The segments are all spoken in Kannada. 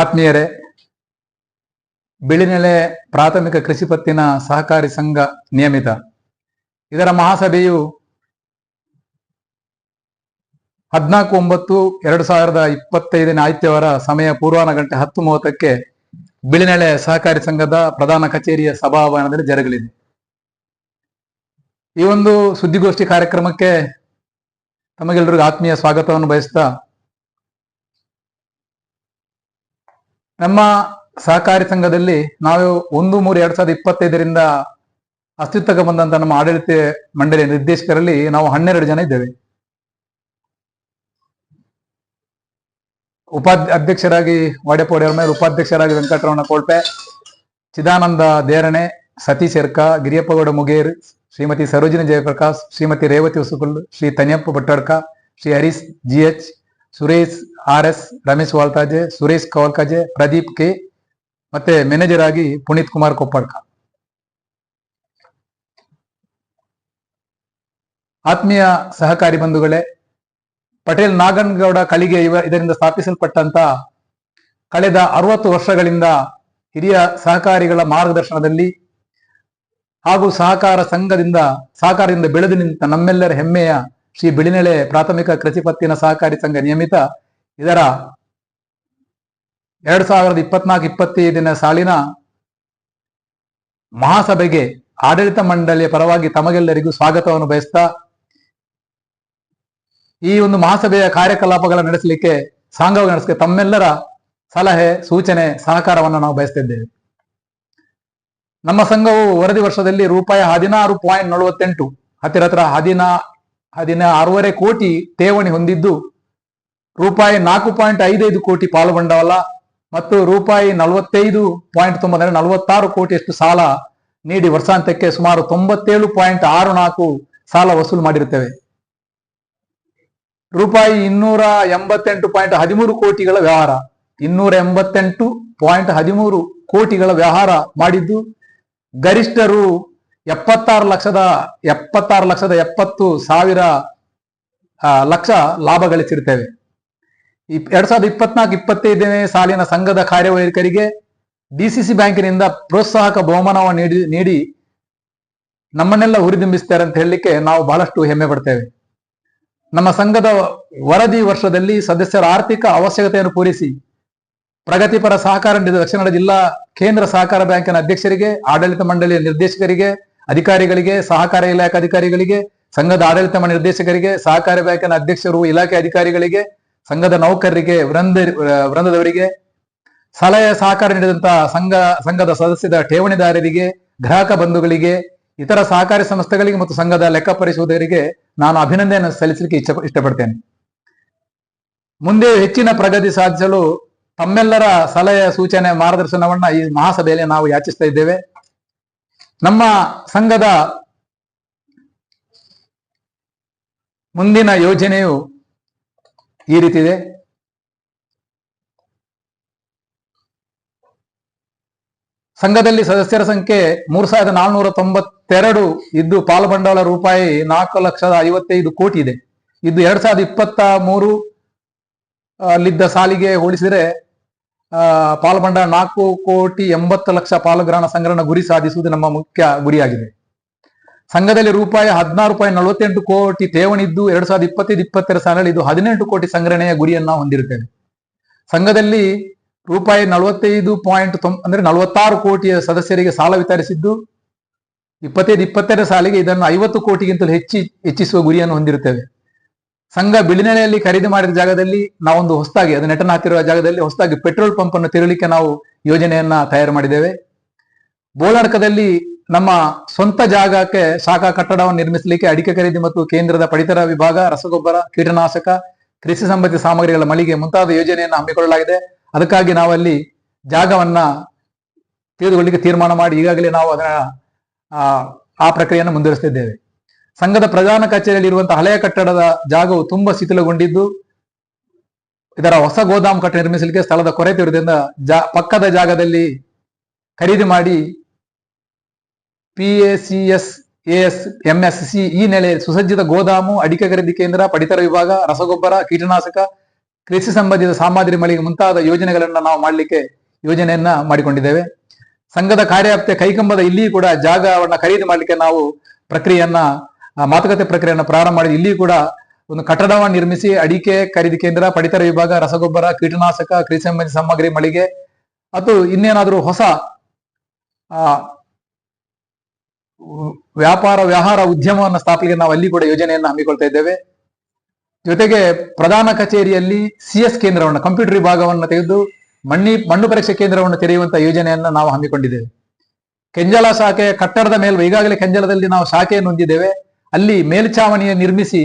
ಆತ್ಮೀಯರೇ, ಬಿಳಿನೆಲೆ ಪ್ರಾಥಮಿಕ ಕೃಷಿ ಪತ್ತಿನ ಸಹಕಾರಿ ಸಂಘ ನಿಯಮಿತ. ಇದರ ಮಹಾಸಭೆಯು ಹದಿನಾಲ್ಕು ಒಂಬತ್ತು, ಎರಡು ಸಾವಿರದ ಇಪ್ಪತ್ತೈದನೇ ಆದಿತ್ಯವಾರ ಸಮಯ ಪೂರ್ವಾಹ್ನ ಗಂಟೆ ಹತ್ತು ಮೂವತ್ತಕ್ಕೆ ಬಿಳಿನೆಳೆ ಸಹಕಾರಿ ಸಂಘದ ಪ್ರಧಾನ ಕಚೇರಿಯ ಸಭಾಭವನದಲ್ಲಿ ಜರುಗಲಿದೆ. ಈ ಒಂದು ಸುದ್ದಿಗೋಷ್ಠಿ ಕಾರ್ಯಕ್ರಮಕ್ಕೆ ತಮಗೆಲ್ಲರಿಗೂ ಆತ್ಮೀಯ ಸ್ವಾಗತವನ್ನು ಬಯಸ್ತಾ ನಮ್ಮ ಸಹಕಾರಿ ಸಂಘದಲ್ಲಿ ನಾವು ಒಂದು ಮೂರು ಎರಡ್ ಸಾವಿರದ ಇಪ್ಪತ್ತೈದರಿಂದ ಅಸ್ತಿತ್ವಕ್ಕೆ ಬಂದಂತ ನಮ್ಮ ಆಡಳಿತ ಮಂಡಳಿಯ ನಿರ್ದೇಶಕರಲ್ಲಿ ನಾವು ಹನ್ನೆರಡು ಜನ ಇದ್ದೇವೆ. ಉಪಾಧ್ಯ, ಅಧ್ಯಕ್ಷರಾಗಿ ವಾಡ್ಯಪೋಡಿ ಅವರ ಮೇಲೆ ಉಪಾಧ್ಯಕ್ಷರಾಗಿ Venkataramana Kolpe Chidananda Derane, Satish Erka, Giriyappagowda Muger, Shrimati Sarojini Jayaprakash, Shrimati Revathi Hosakul, Shri Taniyappa Bhattadka Shri Harish G H, Suresh R S Ramesh Valtaje, Suresh Kavalkaje, Pradeep K. ಮತ್ತೆ ಮ್ಯಾನೇಜರ್ ಆಗಿ ಪುನೀತ್ ಕುಮಾರ್ ಕೊಪ್ಪಡ್ಕ ಆತ್ಮೀಯ ಸಹಕಾರಿ ಬಂಧುಗಳೇ, ಪಟೇಲ್ ನಾಗನಗೌಡ ಕಳಿಗೆ ಇವ ಇದರಿಂದ ಸ್ಥಾಪಿಸಲ್ಪಟ್ಟಂತ ಕಳೆದ ಅರವತ್ತು ವರ್ಷಗಳಿಂದ ಹಿರಿಯ ಸಹಕಾರಿಗಳ ಮಾರ್ಗದರ್ಶನದಲ್ಲಿ ಹಾಗೂ ಸಹಕಾರ ಸಂಘದಿಂದ, ಸಹಕಾರದಿಂದ ಬೆಳೆದು ನಿಂತ ನಮ್ಮೆಲ್ಲರ ಹೆಮ್ಮೆಯ ಶ್ರೀ ಬಿಳಿನೆಳೆ ಪ್ರಾಥಮಿಕ ಕೃಷಿ ಪತ್ತಿನ ಸಹಕಾರಿ ಸಂಘ ನಿಯಮಿತ ಇದರ ಎರಡ್ ಸಾವಿರದ ಇಪ್ಪತ್ನಾಲ್ಕು ಇಪ್ಪತ್ತೈದಿನ ಸಾಲಿನ ಮಹಾಸಭೆಗೆ ಆಡಳಿತ ಮಂಡಳಿಯ ಪರವಾಗಿ ತಮಗೆಲ್ಲರಿಗೂ ಸ್ವಾಗತವನ್ನು ಬಯಸ್ತಾ ಈ ಒಂದು ಮಹಾಸಭೆಯ ಕಾರ್ಯಕಲಾಪಗಳನ್ನು ನಡೆಸಲಿಕ್ಕೆ ಸಾಂಗವಾಗಿ ನಡೆಸಲಿಕ್ಕೆ ತಮ್ಮೆಲ್ಲರ ಸಲಹೆ, ಸೂಚನೆ, ಸಹಕಾರವನ್ನು ನಾವು ಬಯಸ್ತಿದ್ದೇವೆ. ನಮ್ಮ ಸಂಘವು ವರದಿ ವರ್ಷದಲ್ಲಿ ರೂಪಾಯಿ ಹದಿನಾರು ಪಾಯಿಂಟ್ ನಲವತ್ತೆಂಟು, ಹತ್ತಿರ ಹತ್ರ ಹದಿನಾ, ಹದಿನಾರೂವರೆ ಕೋಟಿ ಠೇವಣಿ ಹೊಂದಿದ್ದು ರೂಪಾಯಿ ನಾಲ್ಕು ಪಾಯಿಂಟ್ ಐದೈದು ಕೋಟಿ ಪಾಲು ಬಂಡವಾಳ ಮತ್ತು ರೂಪಾಯಿ ನಲವತ್ತೈದು ಪಾಯಿಂಟ್ ತೊಂಬತ್ತರ ನಲವತ್ತಾರು ಕೋಟಿಯಷ್ಟು ಸಾಲ ನೀಡಿ ವರ್ಷಾಂತ್ಯಕ್ಕೆ ಸುಮಾರು ತೊಂಬತ್ತೇಳು ಪಾಯಿಂಟ್ ಆರು ನಾಲ್ಕು ಸಾಲ ವಸೂಲು ಮಾಡಿರುತ್ತೇವೆ. ರೂಪಾಯಿ ಇನ್ನೂರ ಎಂಬತ್ತೆಂಟು ಪಾಯಿಂಟ್ ಹದಿಮೂರು ಕೋಟಿಗಳ ವ್ಯವಹಾರ, ಇನ್ನೂರ ಎಂಬತ್ತೆಂಟು ಪಾಯಿಂಟ್ ಹದಿಮೂರು ಕೋಟಿಗಳ ವ್ಯವಹಾರ ಮಾಡಿದ್ದು, ಗರಿಷ್ಠರು ಎಪ್ಪತ್ತಾರು ಲಕ್ಷದ ಎಪ್ಪತ್ತಾರು ಲಕ್ಷದ ಎಪ್ಪತ್ತು ಸಾವಿರ ಲಕ್ಷ ಲಾಭ ಗಳಿಸಿರ್ತೇವೆ ಎರಡ್ ಸಾವಿರದ ಇಪ್ಪತ್ನಾಲ್ಕು, ಇಪ್ಪತ್ತೈದನೇ ಸಾಲಿನ ಸಂಘದ ಕಾರ್ಯವೈಖರಿಗೆ ಡಿಸಿಸಿ ಬ್ಯಾಂಕಿನಿಂದ ಪ್ರೋತ್ಸಾಹಕ ಬಹುಮಾನವನ್ನು ನೀಡಿ ನೀಡಿ ನಮ್ಮನ್ನೆಲ್ಲ ಹುರಿದುಂಬಿಸ್ತಾರೆ ಅಂತ ಹೇಳಲಿಕ್ಕೆ ನಾವು ಬಹಳಷ್ಟು ಹೆಮ್ಮೆ ಪಡ್ತೇವೆ. ನಮ್ಮ ಸಂಘದ ವರದಿ ವರ್ಷದಲ್ಲಿ ಸದಸ್ಯರ ಆರ್ಥಿಕ ಅವಶ್ಯಕತೆಯನ್ನು ಪೂರೈಸಿ ಪ್ರಗತಿಪರ ಸಹಕಾರ ನೀಡಿದ ದಕ್ಷಿಣ ಜಿಲ್ಲಾ ಕೇಂದ್ರ ಸಹಕಾರ ಬ್ಯಾಂಕಿನ ಅಧ್ಯಕ್ಷರಿಗೆ, ಆಡಳಿತ ಮಂಡಳಿಯ ನಿರ್ದೇಶಕರಿಗೆ, ಅಧಿಕಾರಿಗಳಿಗೆ, ಸಹಕಾರ ಇಲಾಖೆ ಅಧಿಕಾರಿಗಳಿಗೆ, ಸಂಘದ ಆಡಳಿತ ನಿರ್ದೇಶಕರಿಗೆ, ಸಹಕಾರ ಬ್ಯಾಂಕಿನ ಅಧ್ಯಕ್ಷರು, ಇಲಾಖೆ ಅಧಿಕಾರಿಗಳಿಗೆ ಸಂಘದ ನೌಕರರಿಗೆ, ವೃಂದ, ವೃಂದದವರಿಗೆ ಸಲಹೆ, ಸಹಕಾರ ನೀಡಿದಂತಹ ಸಂಘ, ಸಂಘದ ಸದಸ್ಯದ ಠೇವಣಿದಾರರಿಗೆ, ಗ್ರಾಹಕ ಬಂಧುಗಳಿಗೆ, ಇತರ ಸಹಕಾರಿ ಸಂಸ್ಥೆಗಳಿಗೆ ಮತ್ತು ಸಂಘದ ಲೆಕ್ಕ ಪರಿಶೋಧಕರಿಗೆ ನಾನು ಅಭಿನಂದನೆ ಸಲ್ಲಿಸಲಿಕ್ಕೆ ಇಚ್ಛ, ಇಷ್ಟಪಡ್ತೇನೆ. ಮುಂದೆ ಹೆಚ್ಚಿನ ಪ್ರಗತಿ ಸಾಧಿಸಲು ತಮ್ಮೆಲ್ಲರ ಸಲಹೆ, ಸೂಚನೆ, ಮಾರ್ಗದರ್ಶನವನ್ನ ಈ ಮಹಾಸಭೆಯಲ್ಲಿ ನಾವು ಯಾಚಿಸ್ತಾ ಇದ್ದೇವೆ. ನಮ್ಮ ಸಂಘದ ಮುಂದಿನ ಯೋಜನೆಯು ಈ ರೀತಿ ಇದೆ. ಸಂಘದಲ್ಲಿ ಸದಸ್ಯರ ಸಂಖ್ಯೆ ಮೂರ್ ಸಾವಿರದ ನಾಲ್ನೂರ ತೊಂಬತ್ತೆರಡು ಇದ್ದು ಪಾಲು ಬಂಡವಾಳ ರೂಪಾಯಿ ನಾಲ್ಕು ಲಕ್ಷದ ಐವತ್ತೈದು ಕೋಟಿ ಇದೆ. ಇದು ಎರಡ್ ಸಾವಿರದ ಇಪ್ಪತ್ತ ಮೂರು ಅಲ್ಲಿದ್ದ ಸಾಲಿಗೆ ಹೋಲಿಸಿದರೆ ಪಾಲು ಬಂಡವಾಳ ನಾಲ್ಕು ಕೋಟಿ ಎಂಬತ್ತು ಲಕ್ಷ ಪಾಲುಗ್ರಹಣ ಸಂಗ್ರಹಣ ಗುರಿ ಸಾಧಿಸುವುದು ನಮ್ಮ ಮುಖ್ಯ ಗುರಿಯಾಗಿದೆ. ಸಂಘದಲ್ಲಿ ರೂಪಾಯಿ ಹದಿನಾರು ರೂಪಾಯಿ ನಲವತ್ತೆಂಟು ಕೋಟಿ ಠೇವಣಿ ಇದ್ದು ಎರಡ್ ಸಾವಿರದ ಇಪ್ಪತ್ತೈದು ಇಪ್ಪತ್ತೆರಡು ಸಾಲಲ್ಲಿ ಇದು ಹದಿನೆಂಟು ಕೋಟಿ ಸಂಗ್ರಹಣೆಯ ಗುರಿಯನ್ನು ಹೊಂದಿರುತ್ತೇವೆ ಸಂಘದಲ್ಲಿ ರೂಪಾಯಿ ನಲವತ್ತೈದು ಪಾಯಿಂಟ್ ತೊಂಬ ಅಂದ್ರೆ ನಲವತ್ತಾರು ಕೋಟಿಯ ಸದಸ್ಯರಿಗೆ ಸಾಲ ವಿತರಿಸಿದ್ದು, ಇಪ್ಪತ್ತೈದು ಇಪ್ಪತ್ತೆರಡು ಸಾಲಿಗೆ ಇದನ್ನು ಐವತ್ತು ಕೋಟಿಗಿಂತಲೂ ಹೆಚ್ಚಿ, ಹೆಚ್ಚಿಸುವ ಗುರಿಯನ್ನು ಹೊಂದಿರುತ್ತೇವೆ. ಸಂಘ ಬಿಳಿನೆಲೆಯಲ್ಲಿ ಖರೀದಿ ಮಾಡಿದ ಜಾಗದಲ್ಲಿ ನಾವೊಂದು ಹೊಸದಾಗಿ, ಅದು ನೆಟನ ಹಾಕಿರುವ ಜಾಗದಲ್ಲಿ ಹೊಸದಾಗಿ ಪೆಟ್ರೋಲ್ ಪಂಪ್ ಅನ್ನು ತೆರಳಿಕ್ಕೆ ನಾವು ಯೋಜನೆಯನ್ನ ತಯಾರು ಮಾಡಿದ್ದೇವೆ. ಬೋಳಡ್ಕದಲ್ಲಿ ನಮ್ಮ ಸ್ವಂತ ಜಾಗಕ್ಕೆ ಶಾಖಾ ಕಟ್ಟಡವನ್ನು ನಿರ್ಮಿಸಲಿಕ್ಕೆ ಅಡಿಕೆ ಖರೀದಿ ಮತ್ತು ಕೇಂದ್ರದ ಪಡಿತರ ವಿಭಾಗ ರಸಗೊಬ್ಬರ ಕೀಟನಾಶಕ ಕೃಷಿ ಸಂಬಂಧಿ ಸಾಮಗ್ರಿಗಳ ಮಳಿಗೆ ಮುಂತಾದ ಯೋಜನೆಯನ್ನು ಹಮ್ಮಿಕೊಳ್ಳಲಾಗಿದೆ. ಅದಕ್ಕಾಗಿ ನಾವಲ್ಲಿ ಜಾಗವನ್ನ ತೆಗೆದುಕೊಳ್ಳಿಕ್ಕೆ ತೀರ್ಮಾನ ಮಾಡಿ ಈಗಾಗಲೇ ನಾವು ಅದರ ಆ, ಆ ಪ್ರಕ್ರಿಯೆಯನ್ನು ಮುಂದುವರಿಸುತ್ತಿದ್ದೇವೆ ಸಂಘದ ಪ್ರಧಾನ ಕಚೇರಿಯಲ್ಲಿ ಇರುವಂತಹ ಹಳೆಯ ಕಟ್ಟಡದ ಜಾಗವು ತುಂಬಾ ಶಿಥಿಲಗೊಂಡಿದ್ದು ಇದರ ಹೊಸ ಗೋದಾಮು ಕಟ್ಟ ನಿರ್ಮಿಸಲಿಕ್ಕೆ ಸ್ಥಳದ ಕೊರತೆ ಇರುವುದರಿಂದ ಜಾ ಪಕ್ಕದ ಜಾಗದಲ್ಲಿ ಖರೀದಿ ಮಾಡಿ P A C S S MSC ಈ ನೆಲೆ ಸುಸಜ್ಜಿತ ಗೋದಾಮು, ಅಡಿಕೆ ಖರೀದಿ ಕೇಂದ್ರ, ಪಡಿತರ ವಿಭಾಗ, ರಸಗೊಬ್ಬರ, ಕೀಟನಾಶಕ, ಕೃಷಿ ಸಂಬಂಧಿತ ಸಾಮಗ್ರಿ ಮಳಿಗೆ ಮುಂತಾದ ಯೋಜನೆಗಳನ್ನು ನಾವು ಮಾಡಲಿಕ್ಕೆ ಯೋಜನೆಯನ್ನ ಮಾಡಿಕೊಂಡಿದ್ದೇವೆ. ಸಂಘದ ಕಾರ್ಯಾಪ್ತಿಯ ಕೈಕಂಬದ ಇಲ್ಲಿ ಕೂಡ ಜಾಗವನ್ನ ಖರೀದಿ ಮಾಡಲಿಕ್ಕೆ ನಾವು ಪ್ರಕ್ರಿಯೆಯನ್ನ ಮಾತುಕತೆ ಪ್ರಕ್ರಿಯೆಯನ್ನ ಪ್ರಾರಂಭ ಮಾಡಿ ಇಲ್ಲಿ ಕೂಡ ಒಂದು ಕಟ್ಟಡವನ್ನು ನಿರ್ಮಿಸಿ, ಅಡಿಕೆ ಖರೀದಿ ಕೇಂದ್ರ, ಪಡಿತರ ವಿಭಾಗ, ರಸಗೊಬ್ಬರ, ಕೀಟನಾಶಕ, ಕೃಷಿ ಸಂಬಂಧಿತ ಸಾಮಗ್ರಿ ಮಳಿಗೆ ಮತ್ತು ಇನ್ನೇನಾದರೂ ಹೊಸ ವ್ಯಾಪಾರ, ವ್ಯವಹಾರ ಉದ್ಯಮವನ್ನು ಸ್ಥಾಪನೆಗೆ ನಾವು ಅಲ್ಲಿ ಕೂಡ ಯೋಜನೆಯನ್ನು ಹಮ್ಮಿಕೊಳ್ತಾ ಇದ್ದೇವೆ. ಜೊತೆಗೆ ಪ್ರಧಾನ ಕಚೇರಿಯಲ್ಲಿ ಸಿಎಸ್ ಕೇಂದ್ರವನ್ನು ಕಂಪ್ಯೂಟರ್ ವಿಭಾಗವನ್ನು ತೆಗೆದು ಮಣ್ಣಿ, ಮಣ್ಣು ಪರೀಕ್ಷೆ ಕೇಂದ್ರವನ್ನು ತೆರೆಯುವಂತಹ ಯೋಜನೆಯನ್ನು ನಾವು ಹಮ್ಮಿಕೊಂಡಿದ್ದೇವೆ. ಕೆಂಜಲ ಶಾಖೆ ಕಟ್ಟಡದ ಮೇಲೆ ಈಗಾಗಲೇ ಕೆಂಜಲದಲ್ಲಿ ನಾವು ಶಾಖೆಯನ್ನು ಹೊಂದಿದ್ದೇವೆ. ಅಲ್ಲಿ ಮೇಲ್ಛಾವಣಿಯ ನಿರ್ಮಿಸಿ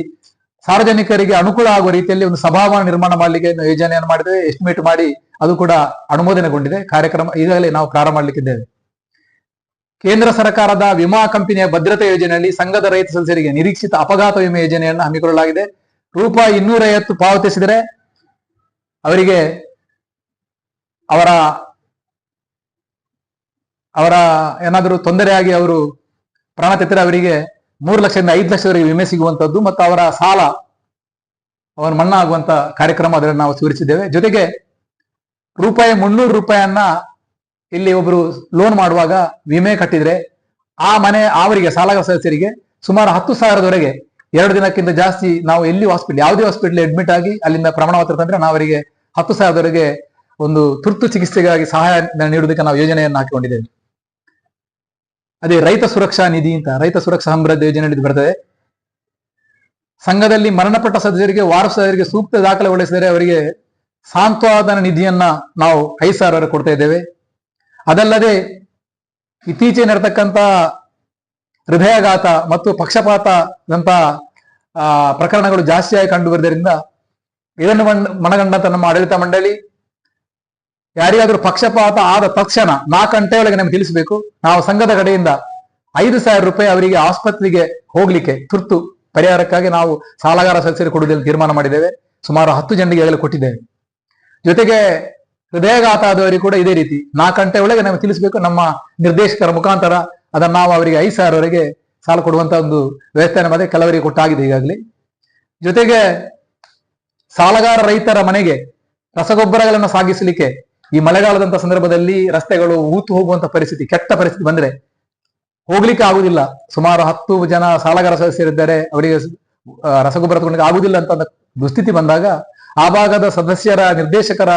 ಸಾರ್ವಜನಿಕರಿಗೆ ಅನುಕೂಲ ಆಗುವ ರೀತಿಯಲ್ಲಿ ಒಂದು ಸಭಾಭವನ ನಿರ್ಮಾಣ ಮಾಡಲಿಕ್ಕೆ ಯೋಜನೆಯನ್ನು ಮಾಡಿದ್ದೇವೆ. ಎಸ್ಟಿಮೇಟ್ ಮಾಡಿ ಅದು ಕೂಡ ಅನುಮೋದನೆಗೊಂಡಿದೆ. ಕಾರ್ಯಕ್ರಮ ಈಗಾಗಲೇ ನಾವು ಪ್ರಾರಂಭ ಮಾಡಲಿಕ್ಕಿದ್ದೇವೆ. ಕೇಂದ್ರ ಸರ್ಕಾರದ ವಿಮಾ ಕಂಪನಿಯ ಭದ್ರತಾ ಯೋಜನೆಯಲ್ಲಿ ಸಂಘದ ರೈತ ಸದಸ್ಯರಿಗೆ ನಿರೀಕ್ಷಿತ ಅಪಘಾತ ವಿಮೆ ಯೋಜನೆಯನ್ನು ಹಮ್ಮಿಕೊಳ್ಳಲಾಗಿದೆ. ರೂಪಾಯಿ ಇನ್ನೂರ ಐವತ್ತು ಪಾವತಿಸಿದರೆ ಅವರಿಗೆ ಅವರ ಅವರ ಏನಾದರೂ ತೊಂದರೆಯಾಗಿ ಅವರು ಪ್ರಾಣ ತೆತ್ತರೆ ಅವರಿಗೆ ಮೂರು ಲಕ್ಷದಿಂದ ಐದು ಲಕ್ಷದವರೆಗೆ ವಿಮೆ ಸಿಗುವಂತದ್ದು ಮತ್ತು ಅವರ ಸಾಲ ಅವರ ಮಣ್ಣಾಗುವಂತ ಕಾರ್ಯಕ್ರಮ ಅದರಲ್ಲಿ ನಾವು ವಿವರಿಸಿದ್ದೇವೆ. ಜೊತೆಗೆ ರೂಪಾಯಿ ಮುನ್ನೂರು ರೂಪಾಯಿಯನ್ನ ಇಲ್ಲಿ ಒಬ್ಬರು ಲೋನ್ ಮಾಡುವಾಗ ವಿಮೆ ಕಟ್ಟಿದ್ರೆ ಆ ಮನೆ ಅವರಿಗೆ ಸಾಲಗಾರ ಸದಸ್ಯರಿಗೆ ಸುಮಾರು ಹತ್ತು ಸಾವಿರದವರೆಗೆ ಎರಡು ದಿನಕ್ಕಿಂತ ಜಾಸ್ತಿ ನಾವು ಎಲ್ಲಿ ಹಾಸ್ಪಿಟಲ್ ಯಾವುದೇ ಹಾಸ್ಪಿಟಲ್ ಅಡ್ಮಿಟ್ ಆಗಿ ಅಲ್ಲಿಂದ ಪ್ರಮಾಣ ಪತ್ರ ತಂದ್ರೆ ನಾವು ಅವರಿಗೆ ಹತ್ತು ಸಾವಿರದವರೆಗೆ ಒಂದು ತುರ್ತು ಚಿಕಿತ್ಸೆಗಾಗಿ ಸಹಾಯ ನೀಡುವುದಕ್ಕೆ ನಾವು ಯೋಜನೆಯನ್ನು ಹಾಕಿಕೊಂಡಿದ್ದೇವೆ. ಅದೇ ರೈತ ಸುರಕ್ಷಾ ನಿಧಿ ಅಂತ, ರೈತ ಸುರಕ್ಷಾ ಸಮೃದ್ಧ ಯೋಜನೆ ಬರ್ತದೆ. ಸಂಘದಲ್ಲಿ ಮರಣಪಟ್ಟ ಸದಸ್ಯರಿಗೆ ವಾರಸ ಸೂಕ್ತ ದಾಖಲೆ ಒಳಿಸಿದರೆ ಅವರಿಗೆ ಸಾಂತ್ವಾದನ ನಿಧಿಯನ್ನ ನಾವು ಐದು ಸಾವಿರ ಕೊಡ್ತಾ ಇದ್ದೇವೆ. ಅದಲ್ಲದೆ ಇತ್ತೀಚೆಗೆ ನಡೆತಕ್ಕಂಥ ಹೃದಯಾಘಾತ ಮತ್ತು ಪಕ್ಷಪಾತದಂತ ಪ್ರಕರಣಗಳು ಜಾಸ್ತಿಯಾಗಿ ಕಂಡು ಬರುವುದರಿಂದ ಇದನ್ನು ಮನಗಂಡಂತ ನಮ್ಮ ಆಡಳಿತ ಮಂಡಳಿ ಯಾರಿಗಾದ್ರೂ ಪಕ್ಷಪಾತ ಆದ ತಕ್ಷಣ ನಾಲ್ಕು ಗಂಟೆ ಒಳಗೆ ನಮಗೆ ತಿಳಿಸಬೇಕು. ನಾವು ಸಂಘದ ಕಡೆಯಿಂದ ಐದು ಸಾವಿರ ರೂಪಾಯಿ ಅವರಿಗೆ ಆಸ್ಪತ್ರೆಗೆ ಹೋಗ್ಲಿಕ್ಕೆ ತುರ್ತು ಪರಿಹಾರಕ್ಕಾಗಿ ನಾವು ಸಾಲಗಾರ ಸದಸ್ಯರು ಕೊಡುವುದನ್ನು ತೀರ್ಮಾನ ಮಾಡಿದ್ದೇವೆ. ಸುಮಾರು ಹತ್ತು ಜನರಿಗೆ ಈಗಾಗಲೇ ಕೊಟ್ಟಿದ್ದೇವೆ. ಜೊತೆಗೆ ಹೃದಯಾಘಾತ ಆದವರಿಗೆ ಕೂಡ ಇದೇ ರೀತಿ. ನಾಲ್ಕು ಗಂಟೆ ಒಳಗೆ ನಮಗೆ ತಿಳಿಸಬೇಕು ನಮ್ಮ ನಿರ್ದೇಶಕರ ಮುಖಾಂತರ. ಅದನ್ನು ನಾವು ಅವರಿಗೆ ಐದು ಸಾವಿರವರೆಗೆ ಸಾಲ ಕೊಡುವಂತ ಒಂದು ವ್ಯವಸ್ಥೆ ಮತ್ತೆ ಕೆಲವರಿಗೆ ಕೊಟ್ಟಾಗಿದೆ ಈಗಾಗಲೇ. ಜೊತೆಗೆ ಸಾಲಗಾರ ರೈತರ ಮನೆಗೆ ರಸಗೊಬ್ಬರಗಳನ್ನು ಸಾಗಿಸಲಿಕ್ಕೆ ಈ ಮಳೆಗಾಲದಂತ ಸಂದರ್ಭದಲ್ಲಿ ರಸ್ತೆಗಳು ಊತು ಹೋಗುವಂತ ಪರಿಸ್ಥಿತಿ, ಕೆಟ್ಟ ಪರಿಸ್ಥಿತಿ ಬಂದ್ರೆ ಹೋಗ್ಲಿಕ್ಕೆ ಆಗುದಿಲ್ಲ. ಸುಮಾರು ಹತ್ತು ಜನ ಸಾಲಗಾರ ಸದಸ್ಯರಿದ್ದಾರೆ. ಅವರಿಗೆ ರಸಗೊಬ್ಬರ ತಗೊಂಡಿಗೆ ಆಗುದಿಲ್ಲ ಅಂತ ದುಸ್ಥಿತಿ ಬಂದಾಗ ಆ ಭಾಗದ ಸದಸ್ಯರ ನಿರ್ದೇಶಕರ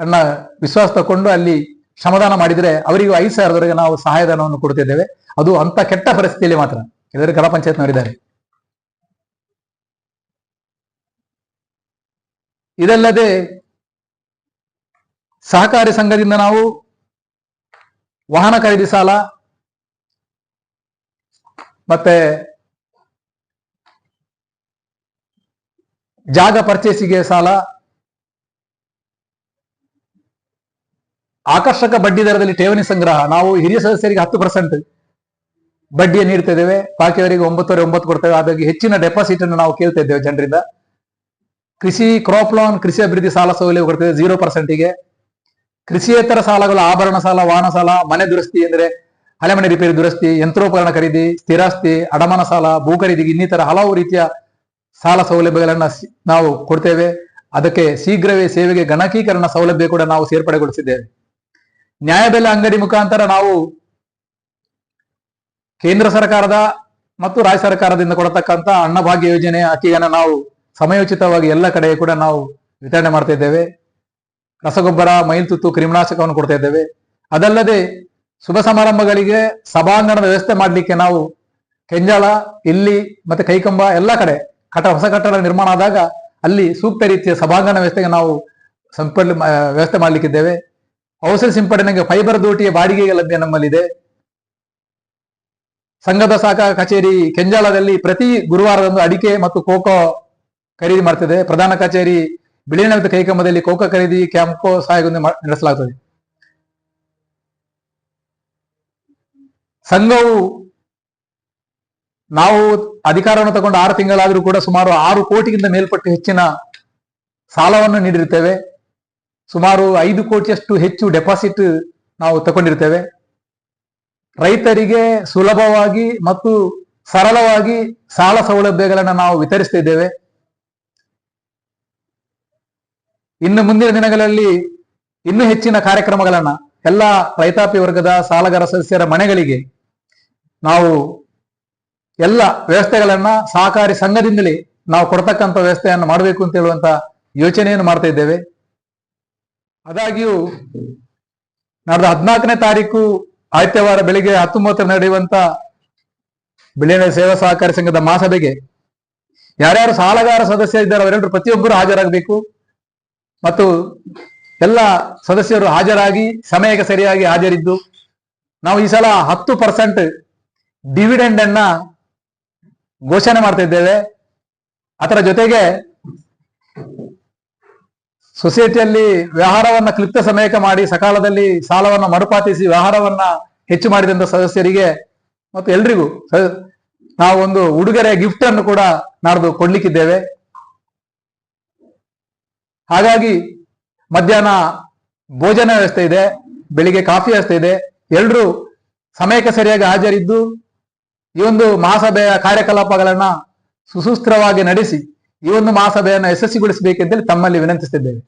ಅನ್ನ ವಿಶ್ವಾಸ ತಕೊಂಡು ಅಲ್ಲಿ ಶ್ರಮದಾನ ಮಾಡಿದ್ರೆ ಅವರಿಗೂ ಐದು ಸಾವಿರದವರೆಗೆ ನಾವು ಸಹಾಯಧನವನ್ನು ಕೊಡ್ತಿದ್ದೇವೆ. ಅದು ಅಂತ ಕೆಟ್ಟ ಪರಿಸ್ಥಿತಿಯಲ್ಲಿ ಮಾತ್ರ. ಇದರ ಗ್ರಾಮ ಪಂಚಾಯತ್ ನೋಡಿದ್ದಾರೆ ಇದಲ್ಲದೆ ಸಹಕಾರಿ ಸಂಘದಿಂದ ನಾವು ವಾಹನ ಖರೀದಿ ಸಾಲ ಮತ್ತೆ ಜಾಗ ಪರ್ಚೇಸಿಗೆ ಸಾಲ ಆಕರ್ಷಕ ಬಡ್ಡಿ ದರದಲ್ಲಿ ಠೇವಣಿ ಸಂಗ್ರಹ. ನಾವು ಹಿರಿಯ ಸದಸ್ಯರಿಗೆ ಹತ್ತು ಪರ್ಸೆಂಟ್ ಬಡ್ಡಿಯ ನೀಡ್ತಾ ಇದ್ದೇವೆ ಬಾಕಿಯವರಿಗೆ ಒಂಬತ್ತುವರೆ, ಒಂಬತ್ತು ಕೊಡ್ತೇವೆ. ಹಾಗಾಗಿ ಹೆಚ್ಚಿನ ಡೆಪಾಸಿಟ್ ಅನ್ನು ನಾವು ಕೇಳ್ತಾ ಇದ್ದೇವೆ ಜನರಿಂದ. ಕೃಷಿ ಕ್ರಾಪ್ ಲೋನ್ ಕೃಷಿ ಅಭಿವೃದ್ಧಿ ಸಾಲ ಸೌಲಭ್ಯ ಕೊಡ್ತೇವೆ ಜೀರೋ ಪರ್ಸೆಂಟಿಗೆ ಕೃಷಿಯೇತರ ಸಾಲಗಳು ಆಭರಣ ಸಾಲ, ವಾಹನ ಸಾಲ, ಮನೆ ದುರಸ್ತಿ ಅಂದ್ರೆ ಹಳೆ ಮನೆ ರಿಪೇರಿ ದುರಸ್ತಿ, ಯಂತ್ರೋಪಕರಣ ಖರೀದಿ, ಸ್ಥಿರಾಸ್ತಿ, ಅಡಮಾನ ಸಾಲ, ಭೂ ಖರೀದಿಗೆ ಇನ್ನಿತರ ಹಲವು ರೀತಿಯ ಸಾಲ ಸೌಲಭ್ಯಗಳನ್ನ ನಾವು ಕೊಡ್ತೇವೆ. ಅದಕ್ಕೆ ಶೀಘ್ರವೇ ಸೇವೆಗೆ ಗಣಕೀಕರಣ ಸೌಲಭ್ಯ ಕೂಡ ನಾವು ಸೇರ್ಪಡೆಗೊಳಿಸಿದ್ದೇವೆ. ನ್ಯಾಯಬೆಲೆ ಅಂಗಡಿ ಮುಖಾಂತರ ನಾವು ಕೇಂದ್ರ ಸರ್ಕಾರದ ಮತ್ತು ರಾಜ್ಯ ಸರ್ಕಾರದಿಂದ ಕೊಡತಕ್ಕಂತ ಅನ್ನಭಾಗ್ಯ ಯೋಜನೆ ಅಕ್ಕಿಯನ್ನು ನಾವು ಸಮಯೋಚಿತವಾಗಿ ಎಲ್ಲ ಕಡೆ ಕೂಡ ನಾವು ವಿತರಣೆ ಮಾಡ್ತಾ ಇದ್ದೇವೆ. ರಸಗೊಬ್ಬರ ಮೈಲ್ತುತ್ತು ಕ್ರಿಮಿನಾಶಕವನ್ನು ಕೊಡ್ತಾ ಇದ್ದೇವೆ. ಅದಲ್ಲದೆ ಶುಭ ಸಮಾರಂಭಗಳಿಗೆ ಸಭಾಂಗಣದ ವ್ಯವಸ್ಥೆ ಮಾಡಲಿಕ್ಕೆ ನಾವು ಕೆಂಜಾಳ, ಇಲ್ಲಿ ಮತ್ತೆ ಕೈಕಂಬ ಎಲ್ಲ ಕಡೆ ಕಟ್ಟ ಹೊಸ ಕಟ್ಟಡ ನಿರ್ಮಾಣ ಆದಾಗ ಅಲ್ಲಿ ಸೂಕ್ತ ರೀತಿಯ ಸಭಾಂಗಣ ವ್ಯವಸ್ಥೆಗೆ ನಾವು ಸಂಪೂರ್ಣ ವ್ಯವಸ್ಥೆ ಮಾಡಲಿಕ್ಕಿದ್ದೇವೆ. ಔಷಧಿ ಸಿಂಪಡಣೆಗೆ ಫೈಬರ್ ದೋಟಿಯ ಬಾಡಿಗೆಗೆ ಲಭ್ಯ ನಮ್ಮಲ್ಲಿದೆ. ಸಂಘದ ಶಾಖಾ ಕಚೇರಿ ಕೆಂಜಾಳದಲ್ಲಿ ಪ್ರತಿ ಗುರುವಾರದಂದು ಅಡಿಕೆ ಮತ್ತು ಕೋಕೋ ಖರೀದಿ ಮಾಡ್ತದೆ. ಪ್ರಧಾನ ಕಚೇರಿ ಬಿಳಿನ ಮತ್ತು ಕೈಕಂಬದಲ್ಲಿ ಕೋಕೋ ಖರೀದಿ ಕ್ಯಾಂಪ್ಕೋ ಸಹಾಯಗೊಂದು ಮಾ- ನಡೆಸಲಾಗುತ್ತದೆ ಸಂಘವು ನಾವು ಅಧಿಕಾರವನ್ನು ತಗೊಂಡು ಆರು ತಿಂಗಳಾದರೂ ಕೂಡ ಸುಮಾರು ಆರು ಕೋಟಿಗಿಂತ ಮೇಲ್ಪಟ್ಟು ಹೆಚ್ಚಿನ ಸಾಲವನ್ನು ನೀಡಿರುತ್ತೇವೆ. ಸುಮಾರು ಐದು ಕೋಟಿಯಷ್ಟು ಹೆಚ್ಚು ಡೆಪಾಸಿಟ್ ನಾವು ತಗೊಂಡಿರ್ತೇವೆ. ರೈತರಿಗೆ ಸುಲಭವಾಗಿ ಮತ್ತು ಸರಳವಾಗಿ ಸಾಲ ಸೌಲಭ್ಯಗಳನ್ನು ನಾವು ವಿತರಿಸ್ತಾ ಇದ್ದೇವೆ. ಇನ್ನು ಮುಂದಿನ ದಿನಗಳಲ್ಲಿ ಇನ್ನೂ ಹೆಚ್ಚಿನ ಕಾರ್ಯಕ್ರಮಗಳನ್ನ ಎಲ್ಲ ರೈತಾಪಿ ವರ್ಗದ ಸಾಲಗಾರ ಸದಸ್ಯರ ಮನೆಗಳಿಗೆ ನಾವು ಎಲ್ಲ ವ್ಯವಸ್ಥೆಗಳನ್ನ ಸಹಕಾರಿ ಸಂಘದಿಂದಲೇ ನಾವು ಕೊಡ್ತಕ್ಕಂಥ ವ್ಯವಸ್ಥೆಯನ್ನು ಮಾಡಬೇಕು ಅಂತ ಹೇಳುವಂತ ಯೋಚನೆಯನ್ನು ಮಾಡ್ತಾ ಇದ್ದೇವೆ. ಆದಾಗ್ಯೂ ನಾಡ್ದು ಹದಿನಾಲ್ಕನೇ ತಾರೀಕು ಆದಿತ್ಯವಾರ ಬೆಳಿಗ್ಗೆ ಹತ್ತೊಂಬತ್ತರ ನಡೆಯುವಂತ ಬಿಳಿಯನ ಸೇವಾ ಸಹಕಾರಿ ಸಂಘದ ಮಹಾಸಭೆಗೆ ಯಾರ್ಯಾರು ಸಾಲಗಾರ ಸದಸ್ಯ ಇದ್ದಾರೆ ಅವರೆಲ್ಲರೂ ಪ್ರತಿಯೊಬ್ಬರು ಹಾಜರಾಗಬೇಕು. ಮತ್ತು ಎಲ್ಲ ಸದಸ್ಯರು ಹಾಜರಾಗಿ ಸಮಯಕ್ಕೆ ಸರಿಯಾಗಿ ಹಾಜರಿದ್ದು ನಾವು ಈ ಸಲ ಹತ್ತು ಪರ್ಸೆಂಟ್ ಡಿವಿಡೆಂಡ್ ಅನ್ನ ಘೋಷಣೆ ಮಾಡ್ತಾ ಇದ್ದೇವೆ. ಅದರ ಜೊತೆಗೆ ಸೊಸೈಟಿಯಲ್ಲಿ ವ್ಯವಹಾರವನ್ನ ಕ್ಲಿಪ್ತ ಸಮಯಕ್ಕೆ ಮಾಡಿ ಸಕಾಲದಲ್ಲಿ ಸಾಲವನ್ನ ಮರುಪಾತಿಸಿ ವ್ಯವಹಾರವನ್ನ ಹೆಚ್ಚು ಮಾಡಿದಂತ ಸದಸ್ಯರಿಗೆ ಮತ್ತು ಎಲ್ರಿಗೂ ಒಂದು ಉಡುಗೊರೆ ಗಿಫ್ಟ್ ಅನ್ನು ಕೂಡ ನಾಡ್ದು ಕೊಡ್ಲಿಕ್ಕಿದ್ದೇವೆ. ಹಾಗಾಗಿ ಮಧ್ಯಾಹ್ನ ಭೋಜನ ವ್ಯವಸ್ಥೆ ಇದೆ, ಬೆಳಿಗ್ಗೆ ಕಾಫಿ ವ್ಯವಸ್ಥೆ ಇದೆ. ಎಲ್ಲರೂ ಸಮಯಕ್ಕೆ ಸರಿಯಾಗಿ ಹಾಜರಿದ್ದು ಈ ಒಂದು ಮಹಾಸಭೆಯ ಕಾರ್ಯಕಲಾಪಗಳನ್ನ ಸುಸೂತ್ರವಾಗಿ ನಡೆಸಿ ಈ ಒಂದು ಮಹಾಸಭೆಯನ್ನು ಯಶಸ್ವಿಗೊಳಿಸಬೇಕೆಂತೇಳಿ ತಮ್ಮಲ್ಲಿ ವಿನಂತಿಸುತ್ತಿದ್ದೇವೆ